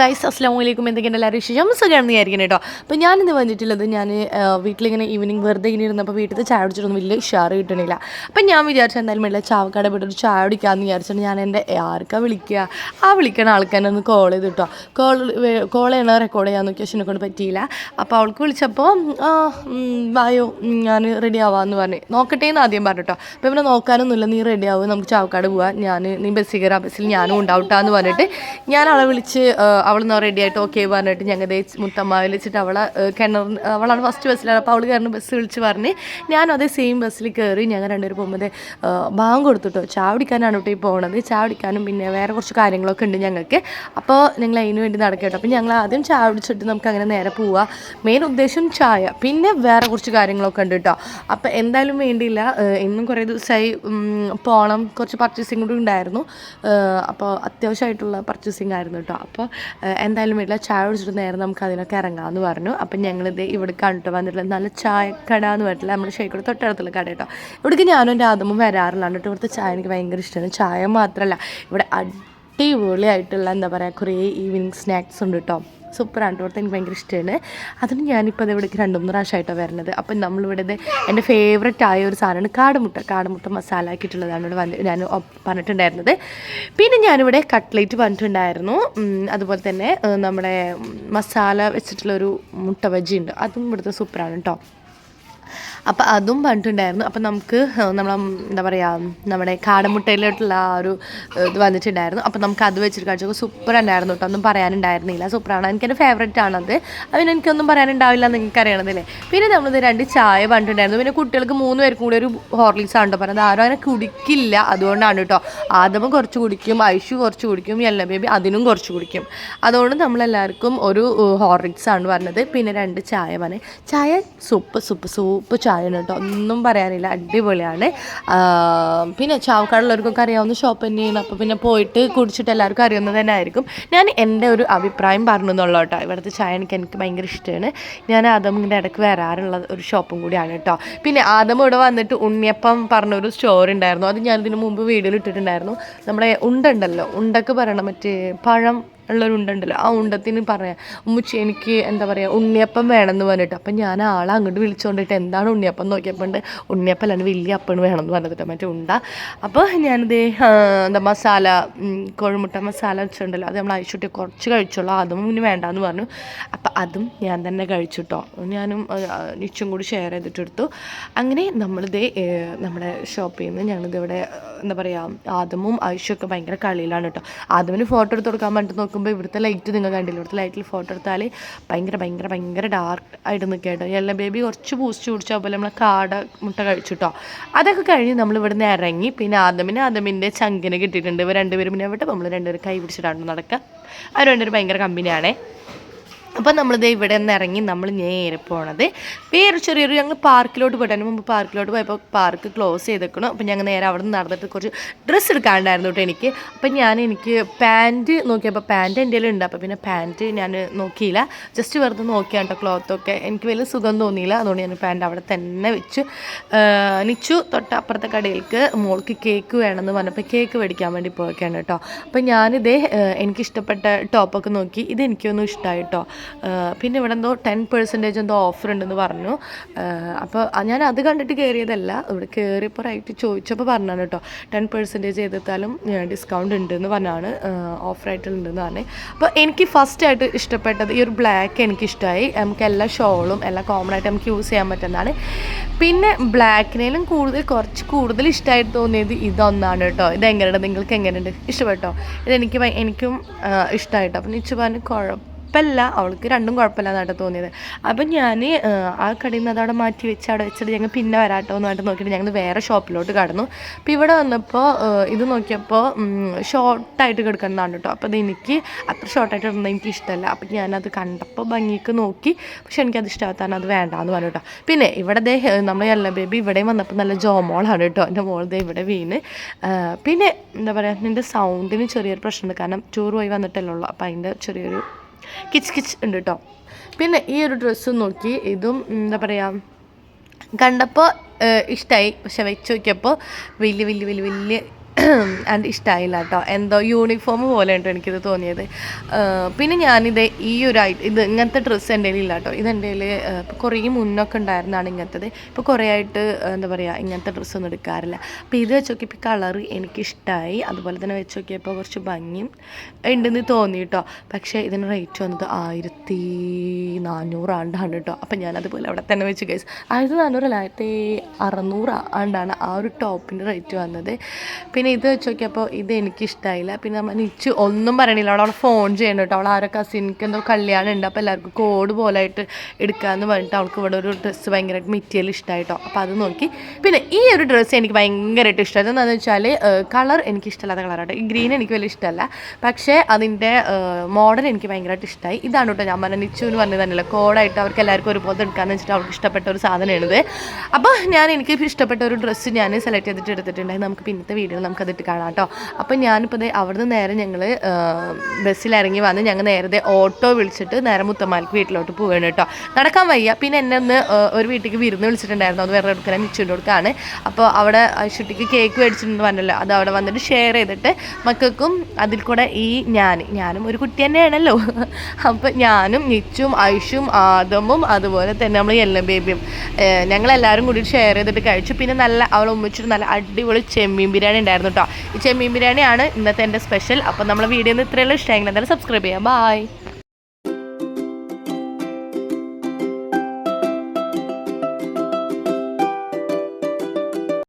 Guys അസ്ലാം വലൈക്കും എന്തൊക്കെയാണ് എല്ലാവരും? വിശേഷം? സുഖമാണെന്ന് വിചാരിക്കണം കേട്ടോ. അപ്പോൾ ഞാനിന്ന് വന്നിട്ടുള്ളത് ഞാൻ വീട്ടിലിങ്ങനെ ഈവനിങ് വെറുതെ ഇങ്ങനെ ഇരുന്നപ്പോൾ വീട്ടിൽ ചായ കുടിച്ചിട്ടൊന്നും വലിയ ഉഷാറ് കിട്ടണില്ല. അപ്പം ഞാൻ വിചാരിച്ചു എന്തായാലും മെല്ലെ ചാവക്കാട് പോയിട്ട് ചായ കുടിക്കാമെന്ന് വിചാരിച്ചിട്ട് ഞാൻ എന്റെ ആർക്കാ വിളിക്കുക ആ വിളിക്കണ ആൾക്കാരെ ഒന്ന് കോൾ ചെയ്ത് കേട്ടോ കോൾ കോൾ ചെയ്യണ റെക്കോർഡ് ചെയ്യാൻ നോക്കിയ പക്ഷെ കൊണ്ട് പറ്റിയില്ല. അപ്പോൾ അവൾക്ക് വിളിച്ചപ്പോൾ വായോ ഞാൻ റെഡി ആവാമെന്ന് പറഞ്ഞു. നോക്കട്ടെ എന്ന് ആദ്യം പറഞ്ഞു കേട്ടോ അപ്പോൾ ഇവിടെ നോക്കാനൊന്നുമില്ല. നീ റെഡി ആവും നമുക്ക് ചാവക്കാട് പോവാം. ഞാൻ നീ ബസ്സിൽ കയറാം ബസ്സിൽ ഞാനും ഉണ്ടാവട്ടാന്ന് പറഞ്ഞിട്ട് ഞാൻ അവളെ വിളിച്ച് അവൾ എന്നാ റെഡി ആയിട്ട് ഓക്കെ പറഞ്ഞിട്ട് ഞങ്ങൾ മുത്തമ്മ വിളിച്ചിട്ട് അവളെ കിണർ അവളാണ് ഫസ്റ്റ് ബസ്സിലാണ് അപ്പോൾ അവൾ കയറുന്ന ബസ് വിളിച്ച് പറഞ്ഞ് ഞാനും അതേ സെയിം ബസ്സിൽ കയറി ഞങ്ങൾ രണ്ടുപേരും പോകുമ്പോൾ ബാങ്ക് കൊടുത്തിട്ടോ ചാവടിക്കാനാണ് ഇവിടെ പോകുന്നത് ചായ പിന്നെ വേറെ കുറച്ച് കാര്യങ്ങളൊക്കെ ഉണ്ട് ഞങ്ങൾക്ക്. അപ്പോൾ ഞങ്ങൾ അതിന് വേണ്ടി നടക്കട്ടോ. അപ്പോൾ ഞങ്ങൾ ആദ്യം ചാവടിച്ചിട്ട് നമുക്ക് അങ്ങനെ നേരെ പോവാം. മെയിൻ ഉദ്ദേശം ചായ. പിന്നെ വേറെ കുറച്ച് കാര്യങ്ങളൊക്കെ ഉണ്ട് കേട്ടോ അപ്പോൾ എന്തായാലും വേണ്ടിയില്ല. ഇന്നും കുറേ ദിവസമായി പോകണം കുറച്ച് പർച്ചേസിംഗ് കൂടി ഉണ്ടായിരുന്നു. അപ്പോൾ അത്യാവശ്യമായിട്ടുള്ള പർച്ചേസിംഗ് ആയിരുന്നു കേട്ടോ അപ്പോൾ ഏഹ് എന്തായാലും വീട്ടിൽ ചായ കുടിച്ചിട്ട് നേരം നമുക്ക് അതിനൊക്കെ ഇറങ്ങാമെന്ന് പറഞ്ഞു. അപ്പം ഞങ്ങളിത് ഇവിടെ കണ്ടിട്ട് വന്നിട്ടുള്ള നല്ല ചായ കട എന്ന് പറഞ്ഞിട്ടില്ല നമ്മുടെ ഷേക്കോട് തൊട്ടടുത്തുള്ള കട കേട്ടോ. ഇവിടേക്ക് ഞാനും എന്റെ ആദമും വരാറില്ല കേട്ടോ. ഇവിടുത്തെ ചായ എനിക്ക് ഭയങ്കര ഇഷ്ടമാണ് ചായ മാത്രമല്ല ഇവിടെ അടിപൊളിയായിട്ടുള്ള എന്താ പറയുക കുറേ ഈവനിങ് സ്നാക്സ് ഉണ്ട് കേട്ടോ. സൂപ്പറാണ് ഇവിടുത്തെ എനിക്ക് ഭയങ്കര ഇഷ്ടമാണ്. അതിന് ഞാനിപ്പോൾ അത് ഇവിടേക്ക് രണ്ട് മൂന്ന് പ്രാവശ്യമായിട്ടാണ് വരുന്നത് അപ്പം നമ്മളിവിടെ എന്റെ ഫേവററ്റ് ആയ ഒരു സാധനമാണ് കാടുമുട്ട. കാടുമുട്ട മസാല ആക്കിയിട്ടുള്ളതാണ് ഇവിടെ വന്ന് ഞാൻ പറഞ്ഞിട്ടുണ്ടായിരുന്നത്. പിന്നെ ഞാനിവിടെ കട്ട്ലേറ്റ് പറഞ്ഞിട്ടുണ്ടായിരുന്നു അതുപോലെ തന്നെ നമ്മുടെ മസാല വെച്ചിട്ടുള്ളൊരു മുട്ട ബജി ഉണ്ട് അതും ഇവിടുത്തെ സൂപ്പറാണ് കേട്ടോ. അപ്പോൾ അതും പറഞ്ഞിട്ടുണ്ടായിരുന്നു അപ്പോൾ നമുക്ക് നമ്മളെ എന്താ പറയുക നമ്മുടെ കാടമുട്ടയിലോട്ടുള്ള ആ ഒരു ഇത് വന്നിട്ടുണ്ടായിരുന്നു. അപ്പോൾ നമുക്ക് അത് വെച്ചിട്ട് കഴിച്ചപ്പോൾ സൂപ്പർ ഉണ്ടായിരുന്നു കേട്ടോ ഒന്നും പറയാനുണ്ടായിരുന്നില്ല. സൂപ്പറാണ് എനിക്കെന്റെ ഫേവറേറ്റ് ആണത്. അതിന് എനിക്കൊന്നും പറയാനുണ്ടാവില്ല നിങ്ങൾക്ക് അറിയണതല്ലേ? പിന്നെ നമ്മളിത് രണ്ട് ചായ പറഞ്ഞിട്ടുണ്ടായിരുന്നു പിന്നെ കുട്ടികൾക്ക് മൂന്ന് പേർക്കും കൂടി ഒരു ഹോർലിക്സ് ആണ് കേട്ടോ പറഞ്ഞത്. ആരും അങ്ങനെ കുടിക്കില്ല അതുകൊണ്ടാണ് കേട്ടോ ആദമ കുറച്ച് കുടിക്കും ഐഷു കുറച്ച് കുടിക്കും യെല്ലോ ബേബി അതിനും കുറച്ച് കുടിക്കും. അതുകൊണ്ട് നമ്മളെല്ലാവർക്കും ഒരു ഹോർലിക്സ് ആണ് പറഞ്ഞത്. പിന്നെ രണ്ട് ചായ പറഞ്ഞത് ചായ സൂപ്പ് സൂപ്പ് സൂപ്പ് ചായ ആണ് കേട്ടോ. ഒന്നും പറയാനില്ല. അടിപൊളിയാണ്. പിന്നെ ചാവക്കാടുള്ളവർക്കൊക്കെ അറിയാവുന്ന ഷോപ്പ് തന്നെയാണ്. അപ്പോൾ പിന്നെ പോയിട്ട് കുടിച്ചിട്ട് എല്ലാവർക്കും അറിയുന്നത് തന്നെ ആയിരിക്കും. ഞാൻ എന്റെ ഒരു അഭിപ്രായം പറഞ്ഞു എന്നുള്ളൂ കേട്ടോ. ഇവിടുത്തെ ചായ എനിക്ക് എനിക്ക് ഭയങ്കര ഇഷ്ടമാണ്. ഞാൻ ആദമിന്റെ ഇടയ്ക്ക് വരാറുള്ള ഒരു ഷോപ്പും കൂടിയാണ് കേട്ടോ. പിന്നെ ആദം ഇവിടെ വന്നിട്ട് ഉണ്ണിയപ്പം പറഞ്ഞൊരു സ്റ്റോർ ഉണ്ടായിരുന്നു. അത് ഞാൻ ഇതിനു മുമ്പ് വീഡിയോയിൽ ഇട്ടിട്ടുണ്ടായിരുന്നു. നമ്മുടെ ഉണ്ട ഉണ്ടല്ലോ ഉണ്ടൊക്കെ പറയണം മറ്റേ പഴം ഉള്ളൊരു ഉണ്ടുണ്ടല്ലോ ആ ഉണ്ടത്തിന് പറയാം ഉമ്മച്ചി എനിക്ക് എന്താ പറയുക ഉണ്ണിയപ്പം വേണമെന്ന് പറഞ്ഞിട്ട്. അപ്പം ഞാൻ ആളെ അങ്ങോട്ട് വിളിച്ചുകൊണ്ടിട്ട് എന്താണ് ഉണ്ണിയപ്പം? നോക്കിയപ്പോൾ ഉണ്ട് ഉണ്ണിയപ്പം അല്ലാണ്ട് വലിയ അപ്പം വേണമെന്ന് പറഞ്ഞിട്ട് മറ്റേ ഉണ്ട. അപ്പോൾ ഞാനിത് എന്താ മസാല കോഴിമുട്ട മസാല വെച്ചിട്ടുണ്ടല്ലോ അത് നമ്മൾ അഴിച്ചുട്ടി കുറച്ച് കഴിച്ചോളൂ അതും ഇനി വേണ്ടാന്ന് പറഞ്ഞു. അപ്പം അതും ഞാൻ തന്നെ കഴിച്ചു കേട്ടോ ഞാനും നിച്ചും കൂടി ഷെയർ ചെയ്തിട്ടെടുത്തു അങ്ങനെ നമ്മളിത് നമ്മുടെ ഷോപ്പിൽ നിന്ന് ഞങ്ങളിത് ഇവിടെ എന്താ പറയുക ആദമും ആയുഷൊക്കെ ഭയങ്കര കളിയിലാണ് കേട്ടോ. ആദമിന് ഫോട്ടോ എടുത്ത് കൊടുക്കാൻ വേണ്ടി നോക്കുമ്പോൾ ഇവിടുത്തെ ലൈറ്റ് നിങ്ങൾ കണ്ടില്ല? ഇവിടുത്തെ ലൈറ്റിൽ ഫോട്ടോ എടുത്താൽ ഭയങ്കര ഭയങ്കര ഭയങ്കര ഡാർക്ക് ആയിട്ട് നിൽക്കുക കേട്ടോ എല്ലാ ബേബി കുറച്ച് ബൂസ്റ്റ് കുടിച്ചാൽ പോലെ നമ്മളെ കാട മുട്ട കഴിച്ചു കേട്ടോ അതൊക്കെ കഴിഞ്ഞ് നമ്മൾ ഇവിടുന്ന് ഇറങ്ങി. പിന്നെ ആദമിന് ആദമിന്റെ ചങ്കിനെ കിട്ടിയിട്ടുണ്ട്. ഇവർ രണ്ടുപേരും പിന്നെ എവിടെ? നമ്മൾ രണ്ടുപേരും കൈ പിടിച്ചിട്ടാണ് നടക്കുക അവർ രണ്ടുപേരും ഭയങ്കര കമ്പനിയാണേ അപ്പം നമ്മളിത് ഇവിടെ നിന്ന് ഇറങ്ങി നമ്മൾ നേരെ പോണത്. വേറെ ചെറിയൊരു ഞങ്ങൾ പാർക്കിലോട്ട് പോയിട്ട് അതിന് മുമ്പ് പാർക്കിലോട്ട് പോയപ്പോൾ പാർക്ക് ക്ലോസ് ചെയ്തേക്കണം. അപ്പം ഞങ്ങൾ നേരെ അവിടെ നിന്ന് നടന്നിട്ട് കുറച്ച് ഡ്രസ്സ് എടുക്കാണ്ടായിരുന്നു കേട്ടോ എനിക്ക്. അപ്പം ഞാൻ എനിക്ക് പാന്റ് നോക്കിയപ്പോൾ പാന്റ് എന്റെ ഉണ്ട്. അപ്പോൾ പിന്നെ പാന്റ് ഞാൻ നോക്കിയില്ല. ജസ്റ്റ് വെറുതെ നോക്കിയാണ് കേട്ടോ ക്ലോത്തൊക്കെ എനിക്ക് വലിയ സുഖം തോന്നിയില്ല. അതുകൊണ്ട് ഞാൻ പാന്റ് അവിടെ തന്നെ വെച്ച്. നിച്ചു തൊട്ട് അപ്പുറത്തെ കടയിലേക്ക് മോൾക്ക് കേക്ക് വേണമെന്ന് പറഞ്ഞപ്പോൾ കേക്ക് മേടിക്കാൻ വേണ്ടി പോയൊക്കെയാണ് കേട്ടോ അപ്പം ഞാനിതേ എനിക്കിഷ്ടപ്പെട്ട ടോപ്പൊക്കെ നോക്കി. ഇത് എനിക്കൊന്നും ഇഷ്ടമായി കേട്ടോ ആ, പിന്നെ ഇവിടെ എന്തോ ടെൻ പെർസെന്റേജ് എന്തോ ഓഫർ ഉണ്ടെന്ന് പറഞ്ഞു. അപ്പോൾ ഞാൻ അത് കണ്ടിട്ട് കയറിയതല്ല ഇവിടെ കയറിയപ്പോൾ റൈറ്റ് ചോദിച്ചപ്പോൾ പറഞ്ഞാണ് കേട്ടോ ടെൻ പെർസെന്റേജ് ചെയ്തെത്താലും ഡിസ്കൗണ്ട് ഉണ്ടെന്ന് പറഞ്ഞാണ് ഓഫറായിട്ടുണ്ടെന്ന് പറഞ്ഞു. അപ്പോൾ എനിക്ക് ഫസ്റ്റ് ആയിട്ട് ഇഷ്ടപ്പെട്ടത് ഈ ഒരു ബ്ലാക്ക് എനിക്ക് ഇഷ്ടമായി നമുക്ക് എല്ലാ ഷോളും എല്ലാം കോമൺ ആയിട്ട് നമുക്ക് യൂസ് ചെയ്യാൻ പറ്റുന്നതാണ്. പിന്നെ ബ്ലാക്കിനേലും കൂടുതൽ കുറച്ച് കൂടുതൽ ഇഷ്ടമായിട്ട് തോന്നിയത് ഇതൊന്നാണ് കേട്ടോ ഇത് എങ്ങനെയുണ്ട് നിങ്ങൾക്ക് എങ്ങനെയുണ്ട്? ഇഷ്ടപ്പെട്ടോ? ഇതെനിക്ക് എനിക്കും ഇഷ്ടമായിട്ടോ അപ്പം നിച്ചു പറഞ്ഞു കുഴപ്പം കുഴപ്പമില്ല. അവൾക്ക് രണ്ടും കുഴപ്പമില്ലാന്നായിട്ട് തോന്നിയത്. അപ്പം ഞാൻ ആ കടയിൽ നിന്ന് അതവിടെ മാറ്റി വെച്ച് അവിടെ വെച്ചിട്ട് ഞങ്ങൾ പിന്നെ വരാട്ടോ എന്നായിട്ട് നോക്കിയിട്ട് ഞങ്ങൾ വേറെ ഷോപ്പിലോട്ട് കടന്നു. അപ്പോൾ ഇവിടെ വന്നപ്പോൾ ഇത് നോക്കിയപ്പോൾ ഷോർട്ടായിട്ട് കിടക്കുന്നതാണ് കേട്ടോ. അപ്പോൾ അത് എനിക്ക് അത്ര ഷോർട്ടായിട്ട് ഇടുന്നത് എനിക്ക് ഇഷ്ടമല്ല അപ്പം ഞാനത് കണ്ടപ്പോൾ ഭംഗിക്ക് നോക്കി. പക്ഷെ എനിക്കത് ഇഷ്ടമാകാൻ അത് വേണ്ടാന്ന് പറഞ്ഞു കേട്ടോ. പിന്നെ ഇവിടെ ദേ നമ്മൾ എല്ല ബേബി ഇവിടെയും വന്നപ്പോൾ നല്ല ജോമോളാണ് കേട്ടോ. എന്റെ മോൾ ദേ ഇവിടെ വീണ്. പിന്നെ എന്താ പറയുക എന്റെ സൗണ്ടിന് ചെറിയൊരു പ്രശ്നമുണ്ട്. കാരണം ടൂർ പോയി വന്നിട്ടല്ലേ ഉള്ളൂ. അപ്പോൾ അതിന്റെ ചെറിയൊരു കിച്ച് കിച്ച് ഉണ്ട് കേട്ടോ പിന്നെ ഈ ഒരു ഡ്രസ്സ് നോക്കി ഇതും എന്താ പറയുക കണ്ടപ്പോൾ ഇഷ്ടമായി പക്ഷെ വെച്ച് നോക്കിയപ്പോൾ വലിയ വലിയ വലിയ വലിയ ആൻഡ് ഇഷ്ടമായില്ല കേട്ടോ എന്തോ യൂണിഫോം പോലെ ഉണ്ടോ എനിക്കിത് തോന്നിയത്. പിന്നെ ഞാനിത് ഈ ഒരു ഇത് ഇങ്ങനത്തെ ഡ്രസ്സ് എന്റെ ഇല്ല കേട്ടോ ഇത് എന്റെ കയ്യിൽ ഇപ്പോൾ കുറേ മുന്നൊക്കെ ഉണ്ടായിരുന്നതാണ് ഇങ്ങനത്തത്. ഇപ്പോൾ കുറേ ആയിട്ട് എന്താ പറയുക ഇങ്ങനത്തെ ഡ്രസ്സൊന്നും എടുക്കാറില്ല. അപ്പോൾ ഇത് വെച്ച് നോക്കിയപ്പോൾ കളർ എനിക്കിഷ്ടമായി അതുപോലെ തന്നെ വെച്ച് നോക്കിയപ്പോൾ കുറച്ച് ഭംഗിയും ഉണ്ടെന്ന് തോന്നി കേട്ടോ പക്ഷേ ഇതിന് റേറ്റ് വന്നത് ആയിരത്തി നാനൂറാണ്ടാണ് കേട്ടോ അപ്പം ഞാൻ അതുപോലെ അവിടെ തന്നെ വെച്ച് കേസ് ആയിരത്തി നാനൂറല്ല ആയിരത്തി അറുന്നൂറ് ആണ്ടാണ് ആ ഒരു ടോപ്പിന്റെ റേറ്റ് വന്നത്. പിന്നെ ഇത് വെച്ച് നോക്കിയപ്പോൾ ഇത് എനിക്കിഷ്ടമായില്ല പിന്നെ നമ്മൾ നിച്ച് ഒന്നും പറയണില്ല. അവിടെ അവളെ ഫോൺ ചെയ്യണം കേട്ടോ അവൾ ആരോ കസിൻക്ക് എന്തോ കല്യാണം ഉണ്ട്. അപ്പോൾ എല്ലാവർക്കും കോഡ് പോലായിട്ട് എടുക്കാമെന്ന് പറഞ്ഞിട്ട് അവൾക്ക് ഇവിടെ ഒരു ഡ്രസ്സ് ഭയങ്കരമായിട്ട് മെറ്റീരിയൽ ഇഷ്ടമായിട്ടോ അപ്പോൾ അത് നോക്കി. പിന്നെ ഈ ഒരു ഡ്രസ്സ് എനിക്ക് ഭയങ്കരമായിട്ട് ഇഷ്ടമായത് എന്താണെന്ന് വെച്ചാൽ കളർ എനിക്ക് ഇഷ്ടമല്ലാത്ത കളറാണ് ഈ ഗ്രീൻ എനിക്ക് വലിയ ഇഷ്ടമല്ല പക്ഷേ അതിന്റെ മോഡൽ എനിക്ക് ഭയങ്കരമായിട്ട് ഇഷ്ടമായി ഇതാണ് കേട്ടോ ഞാൻ പറഞ്ഞ നിച്ചു എന്ന് പറഞ്ഞത് തന്നെയല്ല. കോഡായിട്ട് അവർക്ക് എല്ലാവർക്കും ഒരുപോലെ എടുക്കാമെന്ന് വെച്ചിട്ട് അവൾക്ക് ഇഷ്ടപ്പെട്ട ഒരു സാധനമാണിത്. അപ്പോൾ ഞാൻ എനിക്ക് ഇഷ്ടപ്പെട്ട ഒരു ഡ്രസ്സ് ഞാൻ സെലക്ട് ചെയ്തിട്ട് എടുത്തിട്ടുണ്ടായി. നമുക്ക് പിന്നത്തെ വീഡിയോയിൽ നമുക്ക് അതിട്ട് കാണാം കേട്ടോ അപ്പം ഞാനിപ്പോൾ അവിടുന്ന് നേരെ ഞങ്ങൾ ബസ്സിലിറങ്ങി വന്ന് ഞങ്ങൾ നേരത്തെ ഓട്ടോ വിളിച്ചിട്ട് നേരെ മുത്തമാലിക്ക് വീട്ടിലോട്ട് പോവുകയാണ് കേട്ടോ നടക്കാൻ വയ്യ. പിന്നെ എന്നെ ഒന്ന് ഒരു വീട്ടിലേക്ക് വിരുന്ന് വിളിച്ചിട്ടുണ്ടായിരുന്നു. അത് വേറെ എടുക്കാൻ മിച്ചുന്റെ കൊടുക്കാണ്. അപ്പോൾ അവിടെ ചുട്ടിക്ക് കേക്ക് മേടിച്ചിട്ടുണ്ട് പറഞ്ഞല്ലോ. അത് അവിടെ വന്നിട്ട് ഷെയർ ചെയ്തിട്ട് മക്കൾക്കും അതിൽ കൂടെ ഈ ഞാൻ ഞാനും ഒരു കുട്ടി തന്നെയാണല്ലോ. അപ്പോൾ ഞാനും നിച്ചും ഐഷും ആദമും അതുപോലെ തന്നെ നമ്മൾ എല്ലാം ബേബിയും ഞങ്ങളെല്ലാവരും കൂടി ഷെയർ ചെയ്തിട്ട് കഴിച്ചു. പിന്നെ നല്ല അവൾ ഉമ്മിച്ചിട്ട് നല്ല അടിപൊളി ചെമ്മീൻ ബിരിയാണി ഉണ്ടായിരുന്നു കേട്ടോ. ഈ ചെമ്മീൻ ബിരിയാണിയാണ് ഇന്നത്തെ എന്റെ സ്പെഷ്യൽ. അപ്പോൾ നമ്മൾ വീഡിയോ ഇത്രയുള്ള ഇഷ്ടമെങ്കിൽ എന്തായാലും സബ്സ്ക്രൈബ് ചെയ്യാം. ബായ്